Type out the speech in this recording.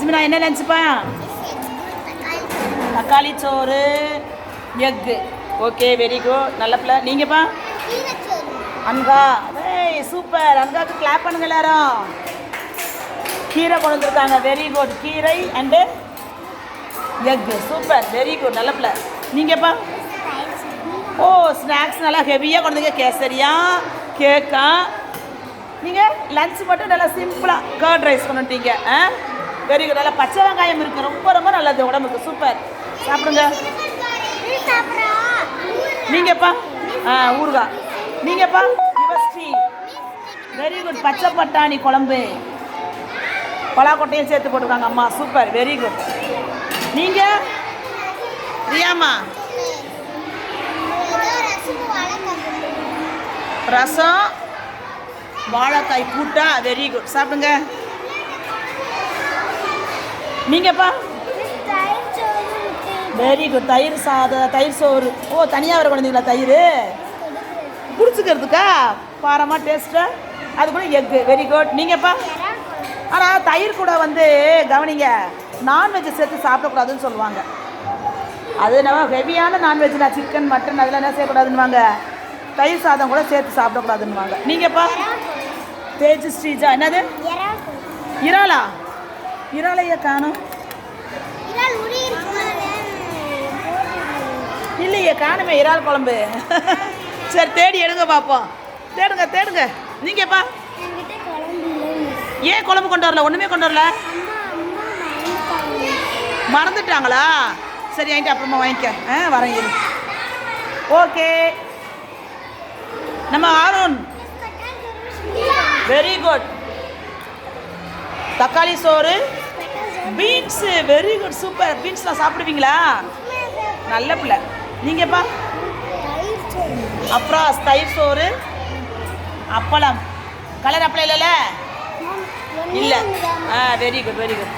அஜ்மினா என்ன லஞ்சுப்பா தக்காளி சோறு எக்கு. ஓகே வெரி குட் நல்ல பிள்ளை. நீங்கப்பா? அன்கா. ஏய் சூப்பர். அன்காக்கு கிளாப் பண்ணுங்க எல்லாரும். கீரை கொண்டு வந்துருக்காங்க. வெரி குட் கீரை and egg. Super. Very good நல்ல பிள்ளை. நீங்கப்பா? ஓ ஸ்நாக்ஸ் நல்லா ஹெவியாக கொண்டு வந்தீங்க கேசரியா கேக்கா நீங்கள் லஞ்ச் மட்டும் நல்லா சிம்பிளாக கர்ட் ரைஸ் பண்ணிட்டீங்க ஆ? வெரி குட் நல்லா பச்சை வெங்காயம் இருக்குது ரொம்ப ரொம்ப நல்லது. உடம்புக்கு சூப்பர் சாப்பிடுங்க. நீங்கப்பா ஆ ஊறுகாய். நீங்கப்பா யுவஸ்ரீ வெரி குட் பச்சை பட்டாணி குழம்பு. பலாக்கொட்டையும் சேர்த்து போட்டிருக்காங்க அம்மா. சூப்பர் வெரி குட் நீங்கள் ரியாமா? ரசம் வாழைக்காய் கூட்டா. வெரி குட் சாப்பிடுங்க. நீங்கப்பா. வெரி குட் தயிர் சாதம் தயிர் சோறு. ஓ தனியாக வர குழந்தைங்களா தயிர்? குடிச்சுக்கிறதுக்கா பாரமாக டேஸ்ட்டாக அது கூட எக்கு வெரி குட் நீங்கப்பா. ஆனால் தயிர் கூட வந்து கவனிங்க நான்வெஜ் சேர்த்து சாப்பிடக்கூடாதுன்னு சொல்லுவாங்க. அது நம்ம ஹெவியான நான்வெஜ்னா சிக்கன் மட்டன் அதெல்லாம் என்ன செய்யக்கூடாதுன்னுவாங்க? தயிர் சாதம் கூட சேர்த்து சாப்பிடக்கூடாதுன்னுவாங்க. நீங்கப்பா. தேஜ் ஸ்ரீஜா. என்னது? இறாலா? இறாலையே காணும். இல்லையே காணுமே இறால் குழம்பு. சரி தேடி எடுங்க பார்ப்போம் தேடுங்க தேடுங்க. நீங்கப்பா ஏன் குழம்பு கொண்டு வரல? ஒன்றுமே கொண்டு வரல? மறந்துட்டாங்களா? சரி வாங்கிட்டு அப்புறமா வாங்கிக்க. ஆ வரேன் ஓகே. நம்ம ஆரோன் வெரி குட் தக்காளி சோறு. பீன்ஸு வெரி குட் சூப்பர் பீன்ஸ்லாம் சாப்பிடுவீங்களா? நல்ல பிள்ளை. நீங்கப்பா அப்புறம் தயிர் சோறு அப்பளம். கலர் அப்பளம் இல்லைல்ல? இல்லை. ஆ வெரி குட் வெரி குட்